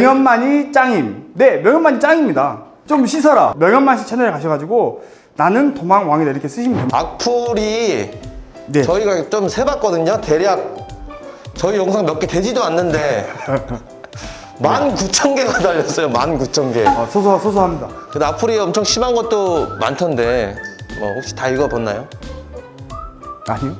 명현만이 짱임. 네, 명현만이 짱입니다. 좀 씻어라. 명현만 씨 채널에 가셔가지고 나는 도망왕이다 이렇게 쓰시면 됩니다. 악플이 네. 저희가 좀 세봤거든요. 대략 저희 영상 몇 개 되지도 않는데 19,000개가 달렸어요. 19,000개. 어, 소소 소소합니다. 근데 악플이 엄청 심한 것도 많던데 뭐 혹시 다 읽어봤나요? 아니요.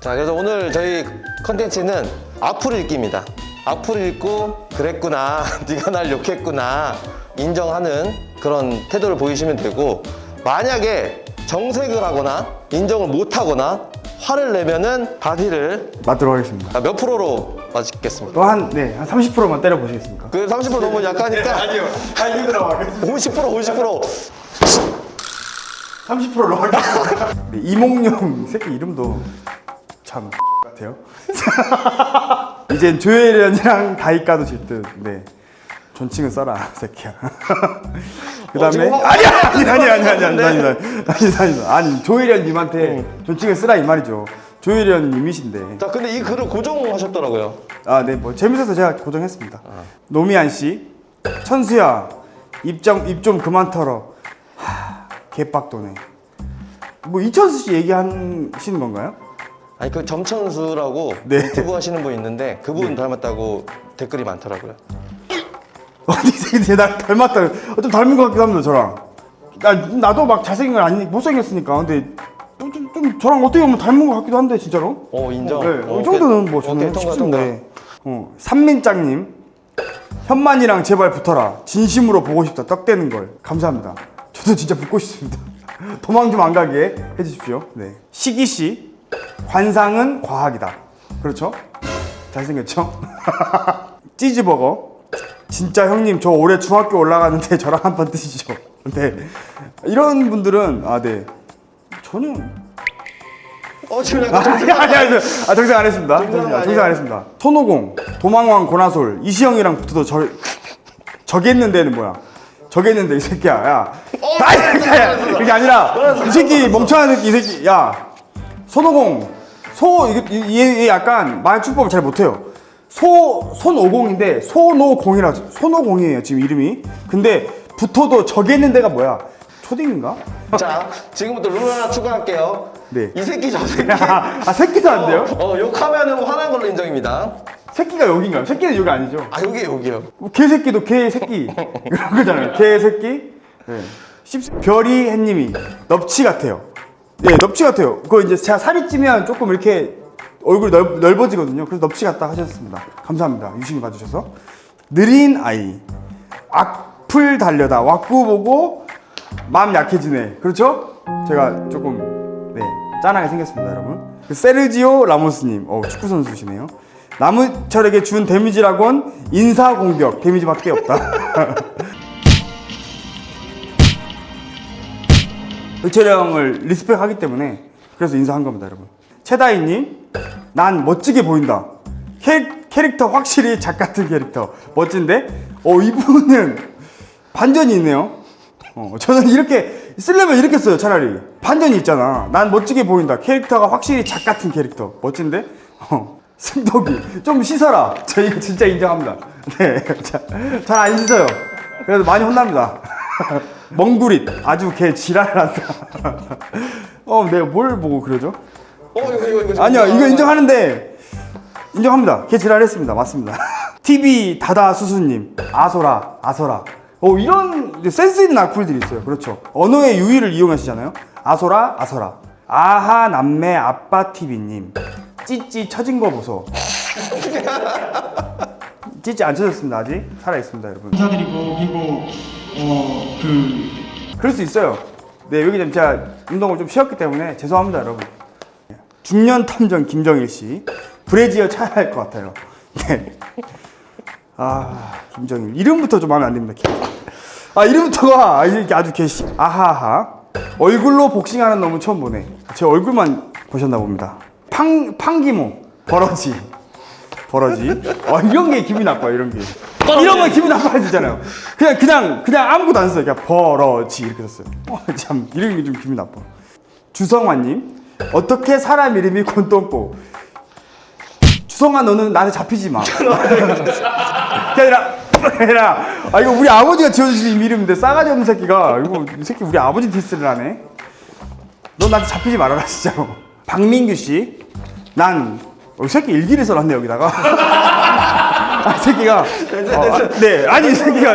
자 그래서 오늘 저희 컨텐츠는 악플 읽기입니다. 악플 읽고 그랬구나, 네가 날 욕했구나 인정하는 그런 태도를 보이시면 되고 만약에 정색을 하거나 인정을 못하거나 화를 내면은 바디를 맞도록 하겠습니다. 몇 프로로 맞겠습니까? 또한 네, 한 30%만 때려 보시겠습니까? 그 30% 너무 약하니까 아니요. 아 들어가겠습니다. 50% 50% 30%로 하겠습니다. 네, 이몽룡 새끼 이름도 참 같아요. 이젠 조혜련이랑 가이까도 질듯. 네. 존칭은 써라 새끼야. 그 다음에 어, 지금 아니 아니 아니 아니 아니 아니 아니 아니 아니 아니 아니 조혜련 님한테 존칭을 쓰라 이 말이죠. 조혜련 님이신데. 자 근데 이 글을 고정하셨더라고요. 아, 네, 뭐 재밌어서 제가 고정했습니다. 노미안 씨, 천수야, 입장 입 좀 그만 털어. 하, 개빡도네. 뭐 이천수 씨 얘기하시는 건가요? 아니 그 점천수라고 네. 유튜브 하시는 분 있는데 그분 닮았다고 댓글이 많더라고요. 어디 새끼 나 닮았다. 어, 좀 닮은 것 같기도 합니다, 저랑. 나 나도 막 잘생긴 건 아니 못생겼으니까. 근데 좀, 좀, 좀 저랑 어떻게 보면 닮은 것 같기도 한데 진짜로. 어 인정. 네, 어, 이 정도는. 뭐 저는 통과, 쉽습니다. 어, 산민짱님, 현만이랑 제발 붙어라. 진심으로 보고 싶다. 떡대는 걸. 감사합니다. 저도 진짜 붙고 싶습니다. 도망 좀 안 가게 해주십시오. 네. 시기 씨, 관상은 과학이다. 그렇죠? 잘생겼죠? 찌즈버거. 진짜 형님 저 올해 중학교 올라가는데 저랑 한번 드시죠. 네. 이런 분들은 아 네. 전혀 어 지금 아, 약간 아니 아니 아니 아 정상 안 했습니다. 아니에요? 정상 안 했습니다. 손오공, 도망왕, 고나솔, 이시영이랑 붙어도 저 저겠는데는 뭐야? 저겠는데 이 새끼야. 야. 아니 아니 아니 그게 아니라 이 새끼 멍청한 새끼 이 새끼 야. 손오공 소 이게 이- 얘, 얘 약간 말주법을 잘 못해요. 소 손오공인데 소노공이라 손오공이에요 지금 이름이. 근데 붙어도 저겠는데가 뭐야? 초딩인가? 자 지금부터 룰 하나 추가할게요. 네. 이 새끼 저 새끼. 아 새끼도 안 돼요? 어 욕하면은 화난 걸로 인정입니다. 새끼가 여긴가요? 새끼는 여기 아니죠? 아 여기 여기요. 뭐 개새끼도 개새끼 이런 거잖아요. 개새끼. 네. 십- 별이 햇님이 넙치 같아요. 예, 넙치 같아요. 그거 이제 제가 살이 찌면 조금 이렇게 얼굴이 넓, 넓어지거든요. 그래서 넙치 같다 하셨습니다. 감사합니다. 유심히 봐주셔서. 느린 아이. 악플 달려다. 왁구 보고 마음 약해지네. 그렇죠? 제가 조금 네 짠하게 생겼습니다, 여러분. 그 세르지오 라모스님, 어 축구 선수시네요. 나무철에게 준 데미지라곤 인사 공격 데미지밖에 없다. 의철이 형을 리스펙하기 때문에 그래서 인사한 겁니다, 여러분. 최다희님, 난 멋지게 보인다. 캐, 캐릭 터 확실히 작 같은 캐릭터. 멋진데, 어 이분은 반전이 있네요. 어, 저는 이렇게 쓰려면 이렇게 써요 차라리. 반전이 있잖아. 난 멋지게 보인다. 캐릭터가 확실히 작 같은 캐릭터. 멋진데? 어, 승덕이 좀 씻어라. 저 이거 진짜 인정합니다. 네잘 안 씻어요. 그래도 많이 혼납니다 멍구릿 아주 개 지랄한다. 어 내가 뭘 보고 그러죠? 어 이거 이거 이거. 아니요 이거 인정하는데 인정합니다. 개 지랄했습니다. 맞습니다. TV 다다 수수님 아소라 아소라. 어 이런 센스 있는 악플들이 있어요. 그렇죠. 언어의 유희를 이용하시잖아요. 아소라 아서라. 아하 남매 아빠 TV님. 찌찌 처진 거 보소. 찌찌 안 쳐졌습니다. 아직 살아 있습니다 여러분. 감사드리고 그리고 어 그 그럴 수 있어요. 네, 여기 좀 제가 운동을 좀 쉬었기 때문에 죄송합니다, 여러분. 중년 탐정 김정일 씨. 브래지어 차야 할 것 같아요. 네. 아, 김정일. 이름부터 좀 마음에 안 듭니다. 김- 아, 이름부터가 아, 아주 개시. 아하하. 얼굴로 복싱하는 놈은 처음 보네. 제 얼굴만 보셨나 봅니다. 팡, 팡기모. 버러지. 버러지. 어, 이런 게 기분이 나빠요, 이런 게. 이런 건 기분 나빠야 되잖아요. 그냥, 그냥, 그냥 아무것도 안 써요. 그냥 버러지. 이렇게 썼어요. 어, 참, 이런 게좀 기분 나빠. 주성환님, 어떻게 사람 이름이 곤똥꼬? 주성아 너는 나한테 잡히지 마. 그게 아니라 아니라 아 이거 우리 아버지가 지어주신 이름인데 싸가지 없는 새끼가 이거 이 새끼 우리 아버지 디스를 하네. 너 나한테 잡히지 말아라 진짜로. 박민규 씨, 난 어, 이 새끼 일기를 써놨네 여기다가. 아, 이 새끼가 어, 네 아니 이 새끼가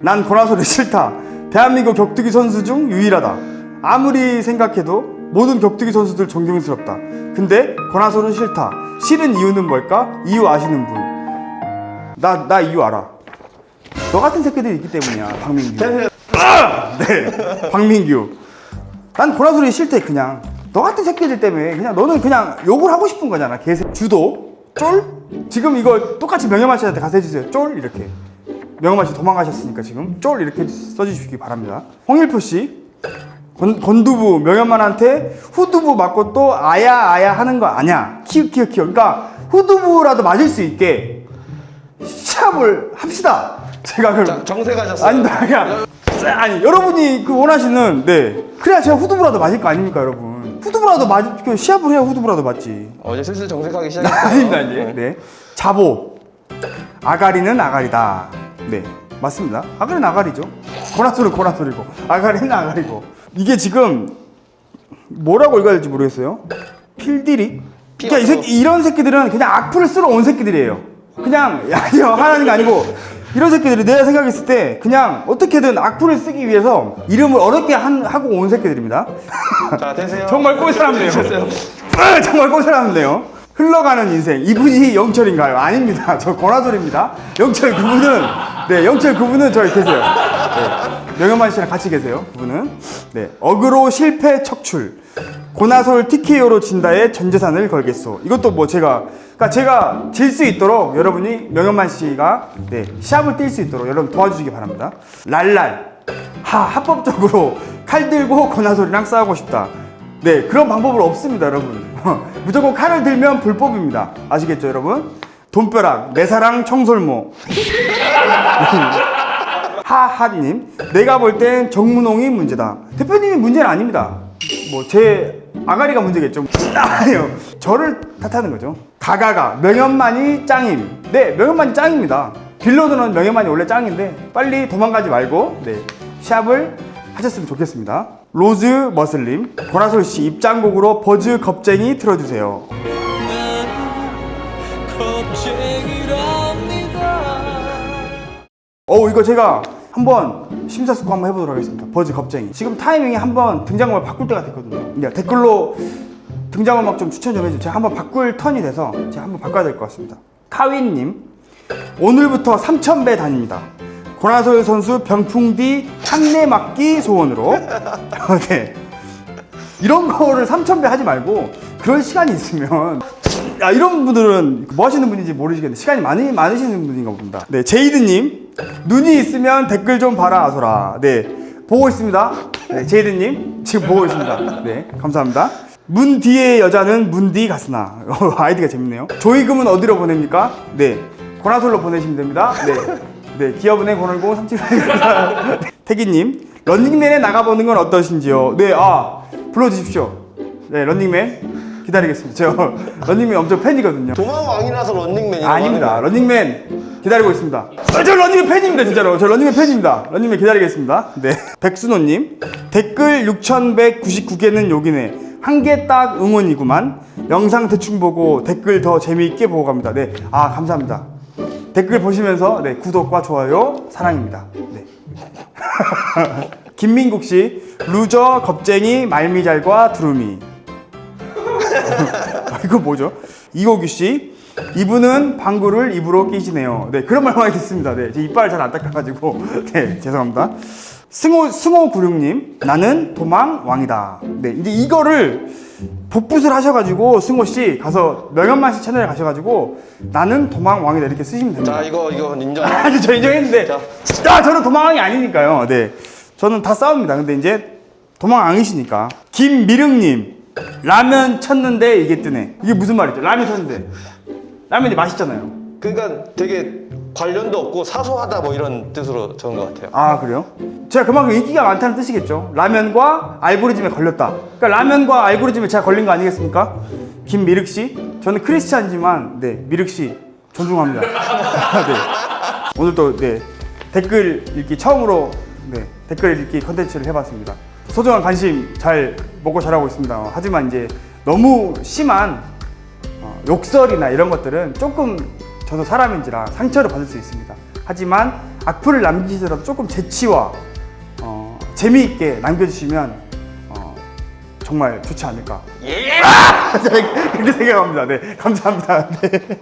난 고나소리 싫다. 대한민국 격투기 선수 중 유일하다. 아무리 생각해도 모든 격투기 선수들 존경스럽다. 근데 고나소는 싫다. 싫은 이유는 뭘까? 이유 아시는 분. 나, 나 이유 알아. 너 같은 새끼들이 있기 때문이야, 박민규. 아! 네, 박민규. 난 고나소리 싫대, 그냥. 너 같은 새끼들 때문에 그냥 너는 그냥 욕을 하고 싶은 거잖아, 개새. 주도, 쫄? 지금 이거 똑같이 명예만 씨한테 가서 해주세요. 쫄? 이렇게. 명예만 씨 도망가셨으니까 지금 쫄 이렇게 써주시기 바랍니다. 홍일표 씨. 건, 건두부 명현만한테 후두부 맞고 또 아야 아야 하는 거 아니야 키읔 키읔 키읔 그러니까 후두부라도 맞을 수 있게 시합을 합시다 제가 그럼 자, 가셨어요. 아니다 그냥 아니 여러분이 그 원하시는 네 그래야 제가 후두부라도 맞을 거 아닙니까 여러분 후두부라도 맞 그 시합을 해야 후두부라도 맞지. 어, 이제 슬슬 정색하기 시작했어요. 아닙니다 이제 네. 자보. 아가리는 아가리다. 네. 맞습니다. 아가리는 아가리죠. 고라소는 고라소리고. 아가리는 아가리고. 이게 지금 뭐라고 읽어야 될지 모르겠어요. 필디리 그러니까 이 새끼 이런 새끼들은 그냥 악플을 쓰러 온 새끼들이에요. 그냥 야저 하라는 게 아니고 이런 새끼들이 내가 생각했을 때 그냥 어떻게든 악플을 쓰기 위해서 이름을 어렵게 한, 하고 온 새끼들입니다 자, 되세요. 정말 꼴 사람네요. 되세요. 아, 정말 꼴 사람네요. 흘러가는 인생. 이분이 영철인가요? 아닙니다. 저 권하솔입니다. 영철 그분은 네, 영철 그분은 저기 계세요. 네, 명현만 씨랑 같이 계세요. 그분은 네, 어그로 실패 척출. 고나솔 TKO로 진다에 전 재산을 걸겠소. 이것도 뭐 제가 그러니까 제가 질 수 있도록 여러분이 명현만 씨가 네, 시합을 뛸 수 있도록 여러분 도와주시기 바랍니다. 랄랄. 하 합법적으로 칼 들고 권하솔이랑 싸우고 싶다. 네 그런 방법은 없습니다, 여러분. 무조건 칼을 들면 불법입니다. 아시겠죠, 여러분? 돈벼락 내 사랑 청솔모. 하하님, 내가 볼 땐 정문홍이 문제다. 대표님이 문제는 아닙니다. 뭐 제 아가리가 문제겠죠. 아니요, 저를 탓하는 거죠. 가가가 명현만이 짱임. 네, 명현만이 짱입니다. 빌로드는 명예만이 원래 짱인데 빨리 도망가지 말고 네 시합을 하셨으면 좋겠습니다. 로즈 머슬님 고라솔 씨 입장곡으로 버즈 겁쟁이 틀어주세요. 어 이거 제가 한번 심사숙고 한번 해보도록 하겠습니다. 버즈 겁쟁이. 지금 타이밍이 한번 등장음을 바꿀 때가 됐거든요. 네, 댓글로 등장음악 좀 추천 좀 해주세요. 제가 한번 바꿀 턴이 돼서 제가 한번 바꿔야 될 것 같습니다. 카윈님 오늘부터 3,000배 다닙니다. 고나솔 선수 병풍디 한내 맞기 소원으로. 네. 이런 거를 3,000배 하지 말고 그럴 시간이 있으면 아 이런 분들은 뭐 하시는 분인지 모르시겠는데 시간이 많이 많으시는 분인가 봅니다. 네 제이드님 눈이 있으면 댓글 좀 봐라 아소라. 네 보고 있습니다. 네 제이드님 지금 보고 있습니다. 네 감사합니다. 문 뒤의 여자는 문뒤 가스나 어, 아이디가 재밌네요. 조이금은 어디로 보냅니까? 네 고나솔로 보내시면 됩니다. 네. 네, 기업은행 010 37 태기님, 런닝맨에 나가보는 건 어떠신지요? 네, 아, 불러주십시오. 네, 런닝맨 기다리겠습니다. 저 런닝맨 엄청 팬이거든요. 도망왕이라서 런닝맨이라고 아닙니다. 하는 런닝맨 기다리고 있습니다. 아, 저 런닝맨 팬입니다, 진짜로. 저 런닝맨 팬입니다. 런닝맨 기다리겠습니다. 네. 백순호님, 댓글 6,199개는 욕이네. 한 개 딱 응원이구만. 영상 대충 보고 댓글 더 재미있게 보고 갑니다. 네. 아, 감사합니다. 댓글 보시면서 네, 구독과 좋아요 사랑입니다. 네. 김민국 씨 루저 겁쟁이 말미잘과 두루미. 아, 이거 뭐죠? 이호규 씨 이분은 방구를 입으로 끼시네요. 네 그런 말 많이 듣습니다. 네, 제 이빨 잘 안 닦아가지고 네 죄송합니다. 승호 승호 구룡님 나는 도망 왕이다. 네 이제 이거를 복붙을 하셔가지고 승호 씨 가서 명현만 씨 채널에 가셔가지고 나는 도망 왕이다 이렇게 쓰시면 됩니다. 자, 이거 이거 인정. 아니 저 인정했는데 아 저는 도망왕이 아니니까요 네 저는 다 싸웁니다 근데 이제 도망왕이시니까 김미릉님 라면 쳤는데 이게 뜨네 이게 무슨 말이죠 라면 쳤는데 라면이 맛있잖아요 그러니까 되게 관련도 없고 사소하다 뭐 이런 뜻으로 적은 것 같아요. 아 그래요? 제가 그만큼 인기가 많다는 뜻이겠죠. 라면과 알고리즘에 걸렸다. 그러니까 라면과 알고리즘에 제가 걸린 거 아니겠습니까? 김미륵 씨, 저는 크리스찬이지만 네 미륵 씨 존중합니다. 네. 오늘 또네 댓글 읽기 처음으로 네 댓글 읽기 컨텐츠를 해봤습니다. 소중한 관심 잘 먹고 자라고 있습니다. 하지만 이제 너무 심한 어, 욕설이나 이런 것들은 조금 저도 사람인지라 상처를 받을 수 있습니다. 하지만 악플을 남기시더라도 조금 재치와 어, 재미있게 남겨주시면 어, 정말 좋지 않을까. 아! 저는 그렇게 생각합니다. 네, 감사합니다. 네.